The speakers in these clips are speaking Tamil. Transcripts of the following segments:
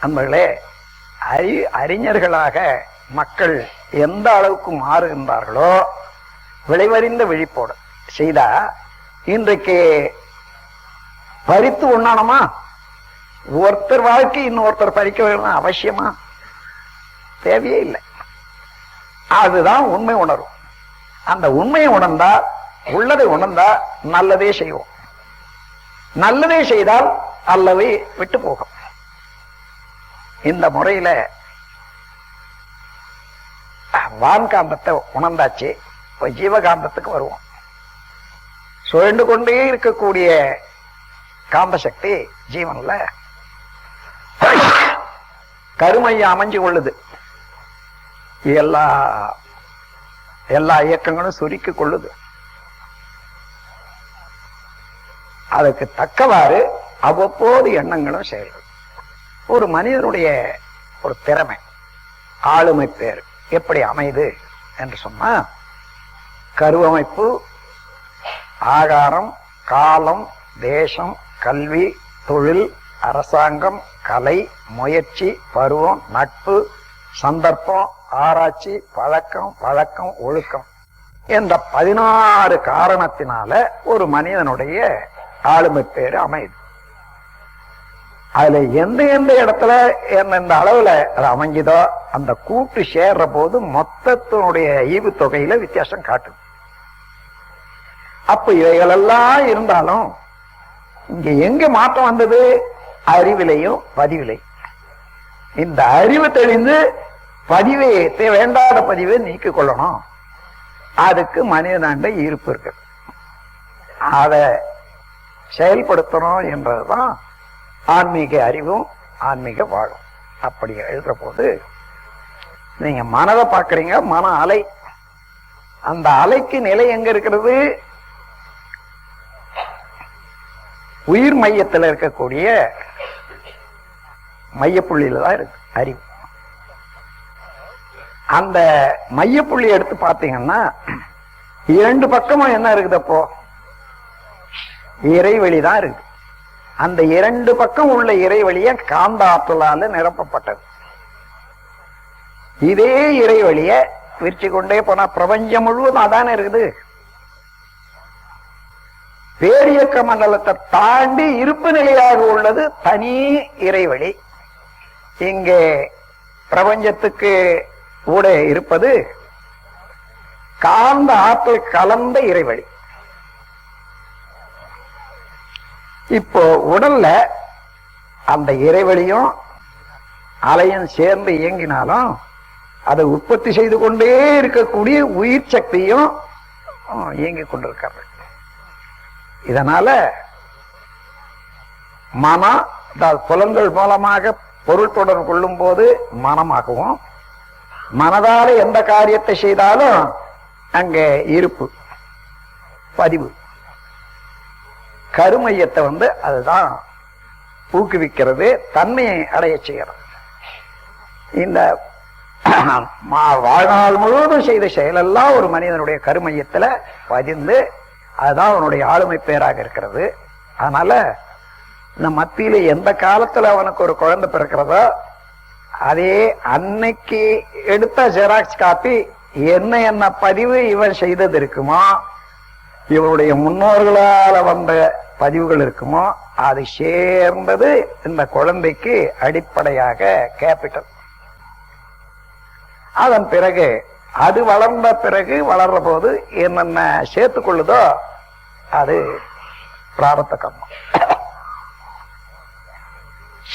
நண்பர்களே அறி அறிஞர்களாக மக்கள் எந்த அளவுக்கு மாறுகின்றார்களோ விளைவறிந்த விழிப்போடு. செய்தா இன்றைக்கு பறித்து உண்ணணுமா ஒருத்தர் வாழ்க்கை இன்னொருத்தர் பறிக்க வேணும் அவசியமா? தேவையே இல்லை. அதுதான் உண்மை உணர்வு. அந்த உண்மையை உணர்ந்தா உள்ளதை உணர்ந்தா நல்லதே செய்வோம். நல்லதே செய்தால் அல்லவே விட்டு போகும். இந்த முறையில வான்காந்தத்தை உணர்ந்தாச்சு. இப்போ ஜீவகாந்தத்துக்கு வருவோம். சுழண்டு கொண்டே இருக்கக்கூடிய காந்த சக்தி ஜீவன்ல கருமையை அமைஞ்சு கொள்ளுது. எல்லா எல்லா இயக்கங்களும் சுருக்கி கொள்ளுது. அதுக்கு தக்கவாறு அவ்வப்போது எண்ணங்களும் செயல்படும். ஒரு மனிதனுடைய ஒரு திறமை ஆளுமை பேர். எப்படி அமைது என்று சொன்னா கருவமைப்பு ஆகாரம் காலம் தேசம் கல்வி தொழில் அரசாங்கம் கலை முயற்சி பருவம் நட்பு சந்தர்ப்பம் ஆராய்ச்சி பழக்கம் பழக்கம் ஒழுக்கம் என்ற பதினாறு காரணத்தினால ஒரு மனிதனுடைய ஆளுமை பேர் அமையுது. அதுல எந்த எந்த இடத்துல எந்தெந்த அளவுல அது அமைஞ்சுதோ அந்த கூட்டு சேர்ற போது மொத்தத்தினுடைய ஈவு தொகையில வித்தியாசம் காட்டுது அப்ப இவைகளெல்லாம் இருந்தாலும் இங்க எங்க மாற்றம் வந்தது? அறிவிலையும் பதிவிலை இந்த அறிவு தெளிந்து பதிவை தே- வேண்டாத பதிவை நீக்கிக் கொள்ளணும். அதுக்கு மனிதனாண்ட ஈர்ப்பு இருக்கு. அதை செயல்படுத்தணும் என்றதுதான் ஆன்மீக அறிவும் ஆன்மீக வாழும். அப்படி எழுதுற போது நீங்க மனதை பார்க்குறீங்க மன அலை. அந்த அலைக்கு நிலை எங்க இருக்கிறது? உயிர் மையத்தில் இருக்கக்கூடிய மையப்புள்ளியில தான் இருக்கு அறிவு. அந்த மையப்புள்ளி எடுத்து பார்த்தீங்கன்னா இரண்டு பக்கமும் என்ன இருக்குது அப்போ? இறைவெளி தான் இருக்கு. அந்த இரண்டு பக்கம் உள்ள இறைவழிய காந்த ஆற்றலால நிரப்பப்பட்டது. இதே இறைவழிய விரிச்சு கொண்டே போனா பிரபஞ்சம் முழுவதும் அதானே இருக்குது? பேரியக்க மண்டலத்தை தாண்டி இருப்பு நிலையாக உள்ளது தனி இறைவழி. இங்கே பிரபஞ்சத்துக்கு கூட இருப்பது காந்த ஆற்றல் கலந்த இறைவழி. இப்போ உடல்ல அந்த இறைவழியும் அலையும் சேர்ந்து இயங்கினாலும் அதை உற்பத்தி செய்து கொண்டே இருக்கக்கூடிய உயிர் சக்தியும் இயங்கிக் கொண்டிருக்கிறது. இதனால மனம் அதாவது புலன்கள் மூலமாக பொருள் தொடர்பு கொள்ளும் போது மனமாகவும் மனதால எந்த காரியத்தை செய்தாலும் அங்க இருப்பு பதிவு. கருமையத்தை வந்து அதுதான் ஊக்குவிக்கிறது தன்மையை அடைய செய்கிறது. இந்த மா- வாழ்நாள் முழுவதும் செய்த செயலெல்லாம் ஒரு மனிதனுடைய கருமையத்துல பதிந்து அதுதான் அவனுடைய ஆளுமை பேராக இருக்கிறது. அதனால இந்த மத்தியில எந்த காலத்துல அவனுக்கு ஒரு குழந்தை பிறக்கிறதோ அதே அன்னைக்கு எடுத்த ஜெராக்ஸ் காப்பி என்ன என்ன பதிவு இவன் செய்தது இருக்குமோ இவருடைய முன்னோர்களால வந்த பதிவுகள் இருக்குமோ அது சேர்ந்தது இந்த குழந்தைக்கு அடிப்படையாக கேபிட்டல். அதன் பிறகு அது வளர்ந்த பிறகு வளர்ற போது என்னென்ன சேர்த்து கொள்ளுதோ அது பிராரத்த கர்மம்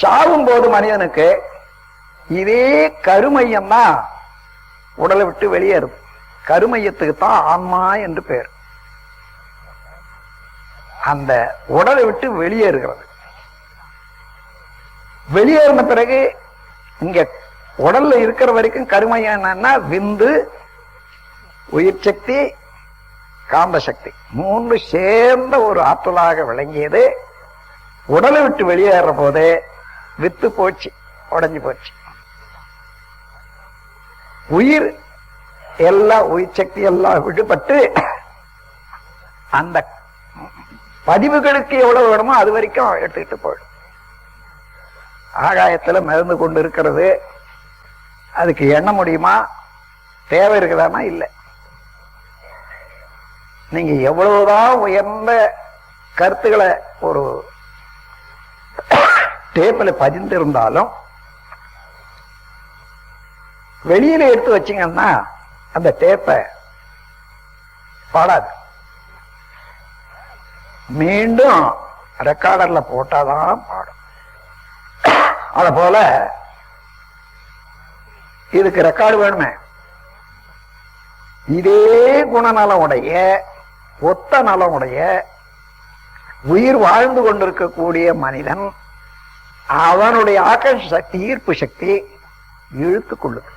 சாகும் போது மனிதனுக்கு இதே கருமையம் தான் உடலை விட்டு வெளியேறும். கருமையத்துக்கு தான் ஆன்மா என்று பேர். அந்த உடலை விட்டு வெளியேறுகிறது வெளியேறின பிறகு இங்க உடல்ல இருக்கிற வரைக்கும் கருமையம் என்னன்னா விந்து உயிர் சக்தி காந்த சக்தி. மூன்று சேர்ந்த ஒரு ஆற்றலாக விளங்கியது. உடலை விட்டு வெளியேற போது வித்து போச்சு உடைஞ்சு போச்சு. உயிர் எல்லாம் உயிர் சக்தி எல்லாம் விடுபட்டு அந்த பதிவுகளுக்கு எவ்வளவு வேணுமோ அது வரைக்கும் எடுத்துக்கிட்டு போயிடும் ஆகாயத்துல மிதந்து கொண்டு இருக்கிறது. அதுக்கு எண்ண முடியுமா? தேவை இருக்குதானா? இல்லை. நீங்க எவ்வளவுதான் உயர்ந்த கருத்துக்களை ஒரு டேப்பில் பதிந்திருந்தாலும் வெளியில எடுத்து வச்சீங்கன்னா அந்த டேப்பை பாடாது. மீண்டும் ரெக்கார்டர்ல போட்டாதான் பாடும். அத போல இதுக்கு ரெக்கார்டு வேணுமே. இதே குணநலம் உடைய ஒத்த நலம் உடைய உயிர் வாழ்ந்து கொண்டிருக்கக்கூடிய மனிதன் அவனுடைய ஆக்கர்ஷ சக்தி ஈர்ப்பு சக்தி இழுத்து கொள்ளுது.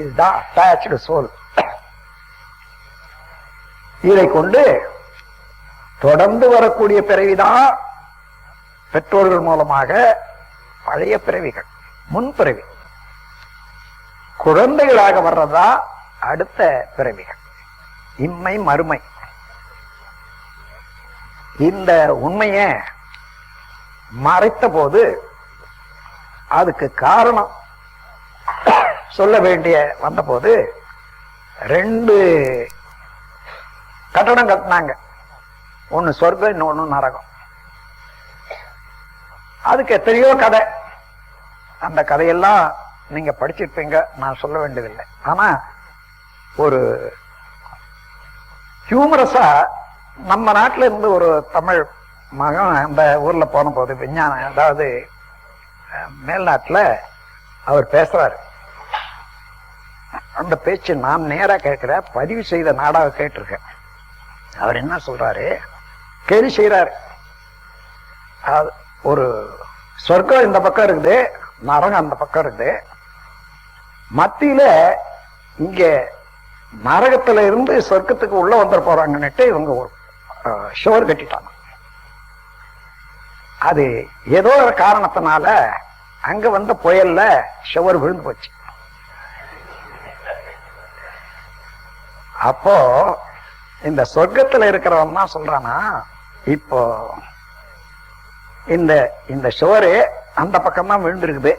இதுதான் அட்டாச்சு சோல் இதை கொண்டு தொடர்ந்து வரக்கூடிய பிறவிதான் பெற்றோர்கள் மூலமாக பழைய பிறவிகள் முன்பிறவி குழந்தைகளாக வர்றதா? அடுத்த பிறவிகள். இம்மை மறுமை. இந்த உண்மையை மறைத்த போது அதுக்கு காரணம் சொல்ல வேண்டிய வந்தபோது ரெண்டு கட்டடம் கட்டினாங்க. ஒன்னு சொர்க்கம் இன்னொன்னு நரகம். அதுக்கு எத்தனையோ கதை. அந்த கதையெல்லாம் நீங்க படிச்சிருப்பீங்க நான் சொல்ல வேண்டியதில்லை. ஆனா ஒரு ஹியூமரஸா நம்ம நாட்டில இருந்து ஒரு தமிழ் மகன் அந்த ஊர்ல போன போது விஞ்ஞானம் அதாவது அஹ், மேல்நாட்டுல அவர் பேசுறாரு. அந்த பேச்சு நான் நேரா கேட்கிற பதிவு செய்த நாடாக கேட்டிருக்கேன். அவர் என்ன சொல்றாரு? கேலி செய்கிறார் அது ஒரு சொர்க்கம் இந்த பக்கம் இருக்குது நரகம் அந்த பக்கம் இருக்குது. மத்தியில இங்க நரகத்துல இருந்து சொர்க்கத்துக்கு உள்ள வந்துட போறாங்கன்னுட்டு இவங்க ஒரு ஷோர் கட்டிட்டாங்க. அது ஏதோ ஒரு காரணத்தினால அங்க வந்த புயல்ல ஷவர் விழுந்து போச்சு. அப்போ இந்த சொர்க்கத்துல இருக்கிறவன் தான் சொல்றானா இப்போ இந்த இந்த சுவரு அந்த பக்கம் தான் விழுந்திருக்குது.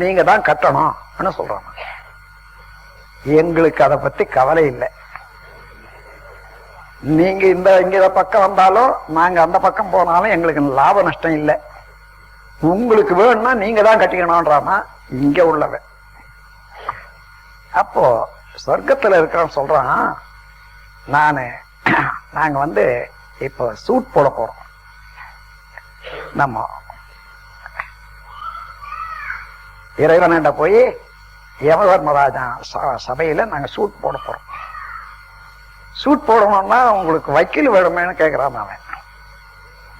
நீங்க தான் கட்டணும் சொல்றாங்க. எங்களுக்கு அதை பத்தி கவலை இல்லை. நீங்க இந்த இங்க பக்கம் வந்தாலும் நாங்க அந்த பக்கம் போனாலும் எங்களுக்கு லாப நஷ்டம் இல்லை. உங்களுக்கு வேணும்னா நீங்க தான் கட்டிக்கணும்ன்றானா இங்க உள்ளவன். அப்போ சொர்க்கத்துல இருக்கிறவன் சொல்றான் நானு நாங்க வந்து இப்போ சூட் போட போறோம். நம்ம இறைவனிட்ட போய் யமதர்மராஜா ச- சபையில நாங்க சூட் போட போறோம். சூட் போடணும்னா உங்களுக்கு வக்கீல் வேணுமேனு கேக்குறான் அவன்.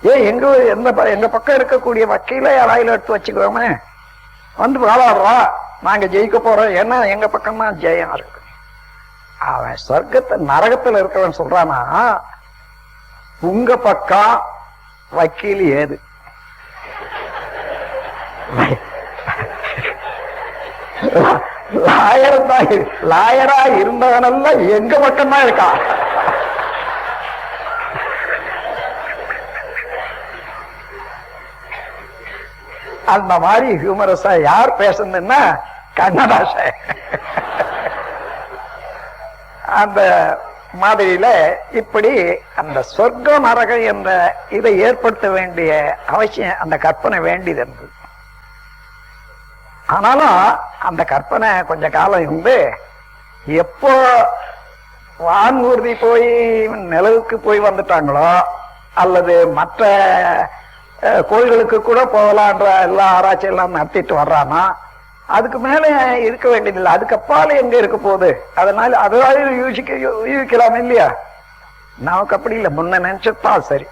ஏன் எங்க எந்த ப- எங்க பக்கம் இருக்கக்கூடிய வக்கீல யாராயில எடுத்து வச்சுக்கோமே வந்து வாழாடுறா நாங்க ஜெயிக்க போறோம். ஏன்னா எங்க பக்கம் தான் ஜெயம் இருக்கு. அவன் சொர்க்கத்தை நரகத்துல இருக்கிறவன் சொல்றானா உங்க பக்கம் வக்கீல் ஏது? லாயர் தான் லாயரா இருந்தவனெல்லாம் எங்க பக்கம்தான் இருக்கான் அந்த மாதிரி ஹியூமரஸா யார் பேசுனதுன்னா கண்ணதாசன். அந்த மாதிரியில இப்படி அந்த சொர்க்க நரகம் என்ற இதை ஏற்படுத்த வேண்டிய அவசியம் அந்த கற்பனை வேண்டியது இருந்தது ஆனாலும் அந்த கற்பனை கொஞ்ச காலம் இருந்து எப்போ வான்ஊர்தி போய் நிலவுக்கு போய் வந்துட்டாங்களோ அல்லது மற்ற கோயில்களுக்கு கூட போகலான்ற எல்லா ஆராய்ச்சியெல்லாம் நடத்திட்டு வர்றான்னா அதுக்கு மேல இருக்க வேண்டியதில்லை. அதுக்கு அப்பால எங்க இருக்க போகுது? அதனால அதாவது யூசிக்க யூகிக்கலாம் இல்லையா? நமக்கு அப்படி இல்லை. முன்ன நினைச்சதான் சரி.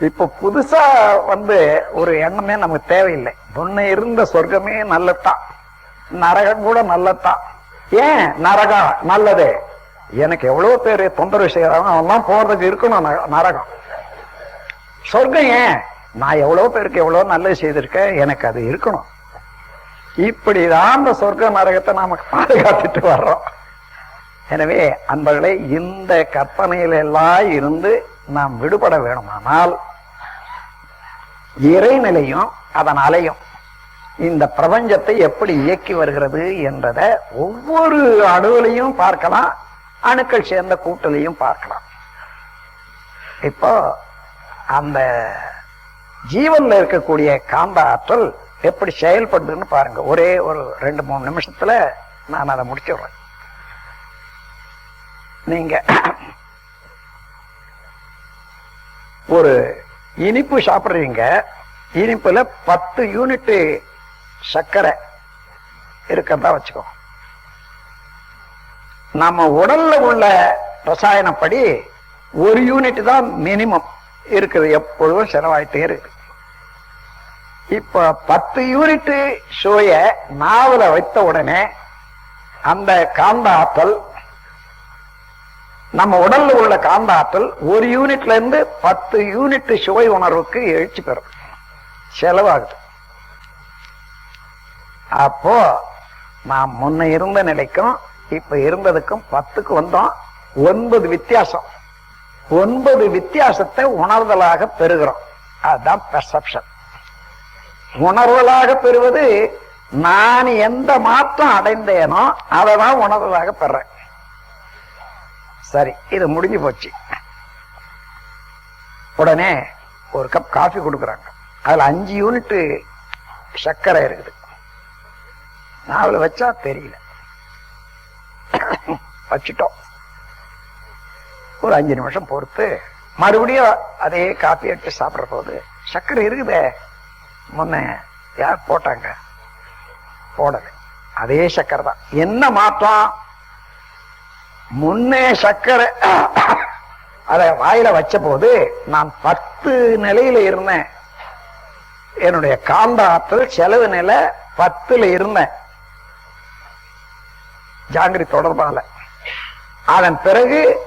இப்ப புதுசா வந்து ஒரு எண்ணமே நமக்கு தேவையில்லை. முன்ன இருந்த சொர்க்கமே நல்லத்தான் நரகம் கூட நல்லத்தான் ஏன் நரகம் நல்லது? எனக்கு எவ்வளவு பேர் தொந்தரவு செய்யறாங்க அவன்லாம் போறதுக்கு இருக்கணும் ந- நரகம். சொர்க்கம் ஏன்? நான் எவ்வளவு பேருக்கு எவ்வளவு நல்லது செய்திருக்கேன் எனக்கு அது இருக்கணும். இப்படிதான் அந்த சொர்க்க நரகத்தை நாம பாதுகாத்துட்டு வர்றோம். எனவே அன்பர்களே இந்த கற்பனையில எல்லாம் இருந்து நாம் விடுபட வேணுமானால் இறைநிலையும் அதன் அலையும் இந்த பிரபஞ்சத்தை எப்படி இயக்கி வருகிறது என்றத ஒவ்வொரு அணுவிலையும் பார்க்கலாம் அணுக்கள் சேர்ந்த கூட்டலையும் பார்க்கலாம். இப்போ அந்த ஜீவன்ல இருக்கக்கூடிய காந்த ஆற்றல் எப்படி செயல்படுதுன்னு பாருங்க. ஒரே ஒரு ரெண்டு மூணு நிமிஷத்துல நான் அதை முடிச்சிடுறேன். நீங்க ஒரு இனிப்பு சாப்பிடுறீங்க. இனிப்புல பத்து யூனிட் சர்க்கரை இருக்கிறதா வச்சுக்கோ. நம்ம உடல்ல உள்ள ரசாயனப்படி ஒரு யூனிட் தான் மினிமம் இருக்குது. எப்பொழுதும் செலவாயிட்டே இருக்கு. இப்ப பத்து யூனிட் ஷோய நாவல வைத்த உடனே அந்த காந்த ஆற்றல் நம்ம உடல்ல உள்ள காந்த ஆற்றல் ஒரு யூனிட்ல இருந்து பத்து யூனிட் சுவை உணர்வுக்கு எழுச்சி பெறும். செலவாகுது. அப்போ நாம் முன்ன இருந்த நிலைக்கும் இப்ப இருந்ததுக்கும் பத்துக்கு வந்தோம். ஒன்பது வித்தியாசம். ஒன்பது வித்தியாசத்தை உணர்தலாக பெறுகிறோம். அதுதான் பெர்செப்ஷன் உணர்வலாக பெறுவது நான் எந்த மாற்றம் அடைந்தேனோ அதை தான் உணர்வலாக பெறேன். சரி இது முடிஞ்சு போச்சு. உடனே ஒரு கப் காஃபி கொடுக்குறாங்க. அதுல அஞ்சு யூனிட் சர்க்கரை இருக்குது. நாவல வச்சா தெரியல. வச்சுட்டோம். ஒரு அஞ்சு நிமிஷம் பொறுத்து மறுபடியும் அதே காப்பி எடுத்து சாப்பிடுற போது சர்க்கரை இருக்குதே. முன்ன யார் போட்டாங்க? போடல. அதே சக்கரை தான். என்ன மாற்றம்? முன்னே சக்கரை. அத வாயில வச்ச போது நான் பத்து நிலையில இருந்தேன். என்னுடைய காந்த ஆற்றல் செலவு நிலை பத்துல இருந்தேன். ஜாங்கிரி தொடர்பால அதன் பிறகு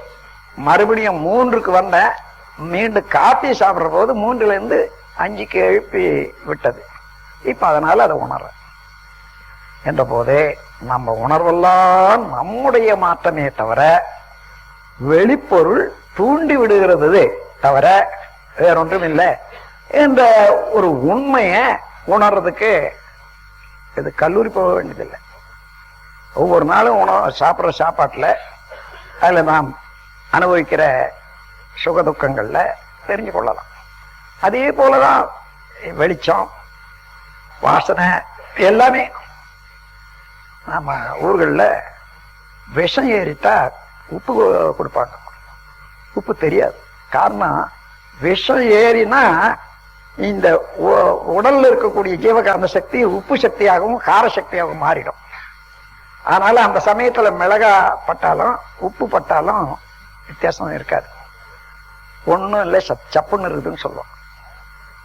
மறுபடியும் மூன்றுக்கு வந்தேன். மீண்டும் காப்பி சாப்பிடுற போது மூன்றுல இருந்து அஞ்சுக்கு எழுப்பி விட்டது. இப்போ அதனால் அதை உணர்றேன் என்ற போதே நம்ம உணர்வெல்லாம் நம்முடைய மாற்றமே தவிர வெளிப்பொருள் தூண்டி விடுகிறது தவிர வேறொன்றும் இல்லை என்ற ஒரு உண்மையை உணர்றதுக்கு இது கல்லூரி போக வேண்டியதில்லை. ஒவ்வொரு நாளும் உணவு சாப்பிட்ற சாப்பாட்டில் அதில் நாம் அனுபவிக்கிற சுகதுக்கங்களில் தெரிஞ்சு கொள்ளலாம். அதே போலதான் வெளிச்சம் வாசனை எல்லாமே. நம்ம ஊர்களில் விஷம் ஏறித்தா உப்பு கொ- கொடுப்பாங்க. உப்பு தெரியாது. காரணம் விஷம் ஏறினா இந்த உ- உடல்ல இருக்கக்கூடிய ஜீவகாந்த சக்தி உப்பு சக்தியாகவும் கார சக்தியாகவும் மாறிடும். அதனால அந்த சமயத்துல மிளகா பட்டாலும் உப்பு பட்டாலும் வித்தியாசம் இருக்காது. ஒன்றும் இல்லை சப் சப்புன்னு இருக்குதுன்னு சொல்லுவோம்.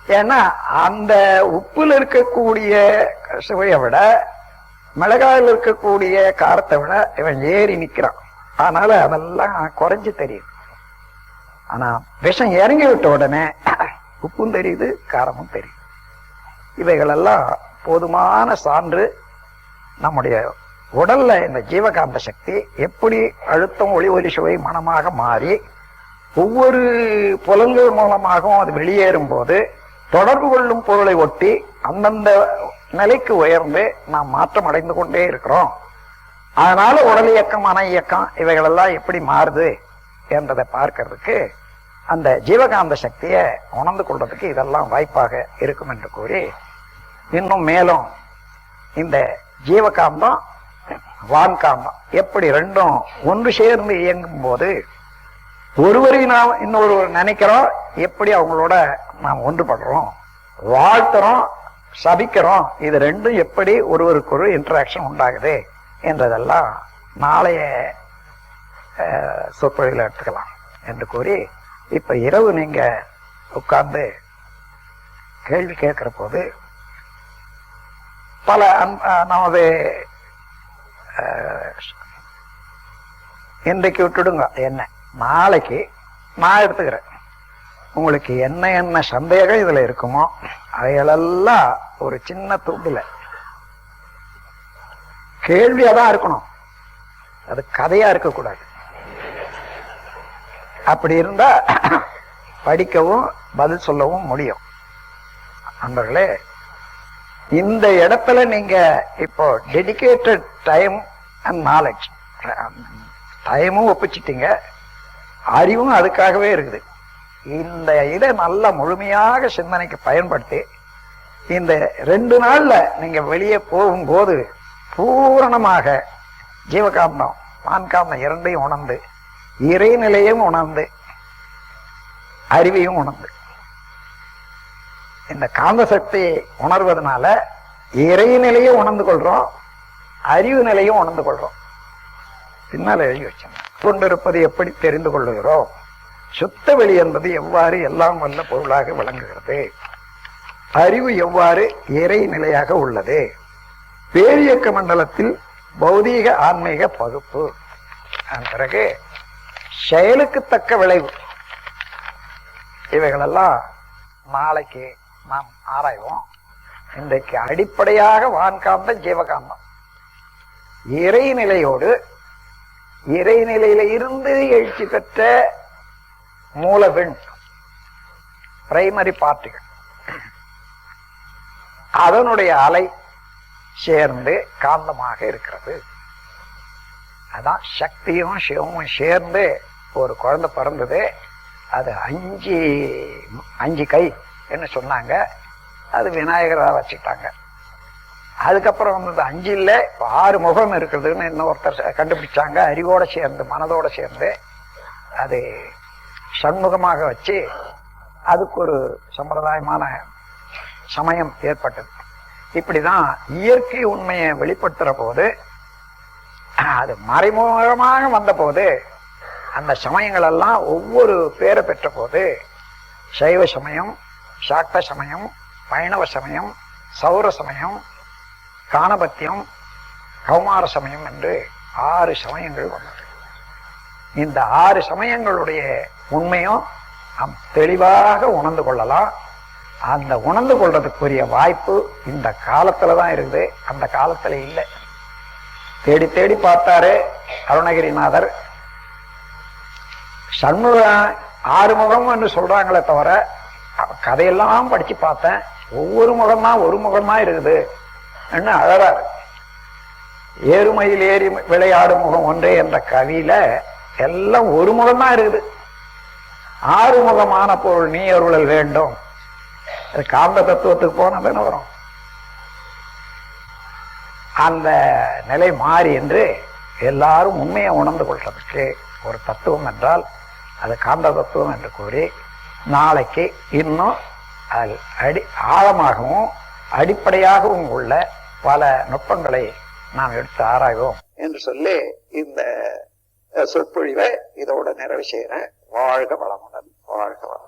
ஏன்னா அந்த உப்புல இருக்கக்கூடிய சுவையை விட மிளகாயில் இருக்கக்கூடிய காரத்தை விட இவன் ஏறி நிக்கிறான். அதனால அதெல்லாம் குறைஞ்சு தெரியுது. ஆனா விஷம் இறங்கி விட்ட உடனே உப்பும் தெரியுது காரமும் தெரியுது. இவைகளெல்லாம் போதுமான சான்று நம்முடைய உடல்ல இந்த ஜீவகாந்த சக்தி எப்படி அழுத்தம் ஒளி ஒலி சுவை மனமாக மாறி ஒவ்வொரு புலன்கள் மூலமாகவும் அது வெளியேறும் போது தொடர்பு கொள்ளும் பொருளை ஒட்டி அந்தந்த நிலைக்கு உயர்ந்து நாம் மாற்றம் அடைந்து கொண்டே இருக்கிறோம். அதனால உடல் இயக்கம் மன இயக்கம் இவைகளெல்லாம் எப்படி மாறுது என்றதை பார்க்கறதுக்கு அந்த ஜீவகாந்த சக்தியை உணர்ந்து கொள்றதுக்கு இதெல்லாம் வாய்ப்பாக இருக்கும் என்று கூறி இன்னும் மேலும் இந்த ஜீவகாந்தம் வான்காந்தம் எப்படி ரெண்டும் ஒன்று சேர்ந்து இயங்கும் போது ஒருவரை நாம் இன்னொருவர் நினைக்கிறோம் எப்படி அவங்களோட நாம் ஒன்றுபடுறோம்? வாழ்த்துறோம் சபிக்கிறோம். இது ரெண்டும் எப்படி ஒருவருக்கு ஒரு இன்ட்ராக்ஷன் உண்டாகுது என்றதெல்லாம் நாளைய சொற்பொழிவில் எடுத்துக்கலாம் என்று கூறி இப்ப இரவு நீங்க உட்கார்ந்து கேள்வி கேட்கிற போது பல நமது இன்றைக்கு விட்டுடுங்க என்ன? நாளைக்கு நான் எடுத்துக்கிறேன். உங்களுக்கு என்ன என்ன சந்தேகம் இதுல இருக்குமோ அவைகளெல்லாம் ஒரு சின்ன துண்டுல. கேள்வியா தான் இருக்கணும். அது கதையா இருக்கக்கூடாது. அப்படி இருந்தா படிக்கவும் பதில் சொல்லவும் முடியும். நண்பர்களே இந்த இடத்துல நீங்க இப்போ டெடிகேட்டட் டைம் அண்ட் நாலேஜ் டைமும் ஒப்பிச்சிட்டீங்க. அறிவும் அதுக்காகவே இருக்குது. இந்த இதை நல்ல முழுமையாக சிந்தனைக்கு பயன்படுத்தி இந்த ரெண்டு நாள்ல நீங்க வெளியே போகும்போது பூரணமாக ஜீவகாந்தம் வான்காந்தம் இரண்டையும் உணர்ந்து இறைநிலையும் உணர்ந்து அறிவையும் உணர்ந்து. இந்த காந்த சக்தியை உணர்வதனால இறைநிலையும் உணர்ந்து கொள்றோம் அறிவு நிலையும் உணர்ந்து கொள்றோம். பின்னால் எழுதி வச்சேன் கொண்டிருப்பது எப்படி தெரிந்து கொள்ளுகிறோம் சுத்த வெளி என்பது எவ்வாறு எல்லாம் வல்ல பொருளாக விளங்குகிறது? அறிவு எவ்வாறு இறை நிலையாக உள்ளது? பேரியக்க மண்டலத்தில் பௌதீக ஆன்மீக பகுப்பு. பிறகு செயலுக்கு தக்க விளைவு. இவைகளெல்லாம் நாளைக்கு நாம் ஆராய்வோம். இன்றைக்கு அடிப்படையாக வான்காந்தம் ஜீவகாந்தம். இறைநிலையோடு இறைநிலையில இருந்து எழுச்சி பெற்ற மூலவெண் பிரைமரி பார்ட்டிகள் அதனுடைய அலை சேர்ந்து காந்தமாக இருக்கிறது. அதான் சக்தியும் சிவமும் சேர்ந்து ஒரு குழந்தை பிறந்தது. அது அஞ்சு அஞ்சு கை என்ன சொன்னாங்க. அது விநாயகராக வச்சுட்டாங்க அதுக்கப்புறம் வந்தது அஞ்சு இல்லை ஆறு முகம் இருக்குதுன்னு இன்னொருத்தர் ச- கண்டுபிடிச்சாங்க. அறிவோட சேர்ந்து மனதோட சேர்ந்து அது சண்முகமாக வச்சு அதுக்கு ஒரு சம்பிரதாயமான சமயம் ஏற்பட்டது. இப்படிதான் இயற்கை உண்மையை வெளிப்படுத்துற போது அது மறைமுகமாக வந்த போது அந்த சமயங்கள் எல்லாம் ஒவ்வொரு பேரை பெற்ற போது சைவ சமயம் சாக்த சமயம் வைணவ சமயம் சௌர சமயம் காணபத்தியம் கௌமார சமயம் என்று ஆறு சமயங்கள் வந்தது. இந்த ஆறு சமயங்களுடைய உண்மையும் நாம் தெளிவாக உணர்ந்து கொள்ளலாம். அந்த உணர்ந்து கொள்றதுக்குரிய வாய்ப்பு இந்த காலத்துல தான் இருக்குது. அந்த காலத்துல இல்லை. தேடி தேடி பார்த்தாரு அருணகிரிநாதர். சண்முகம் ஆறுமுகம் என்று சொல்றாங்களே தவிர கதையெல்லாம் படிச்சு பார்த்தேன். ஒவ்வொரு முகம்தான் ஒரு முகமா இருக்குது. என்ன அழறாரு ஏறுமையில் ஏறி விளையாடும் முகம் ஒன்றே என்ற கவியில எல்லாம் ஒரு முகம் தான் இருக்குது ஆறுமுகமான பொருள் நீ அருளல் வேண்டும். அது காந்த தத்துவத்துக்கு போன தானே வரும். அந்த நிலை மாறி என்று எல்லாரும் உண்மையை உணர்ந்து கொள்றதுக்கு ஒரு தத்துவம் என்றால் அது காந்த தத்துவம் என்று கூறி நாளைக்கு இன்னும் அடி ஆழமாகவும் அடிப்படையாகவும் உள்ள பல நுட்பங்களை நாம் எடுத்து ஆராய்வோம். என்று சொல்லி இந்த சொற்பொழிவை இதோட நிறைவு செய்யறேன் வாழ்க வளமுடன். வாழ்க வளம்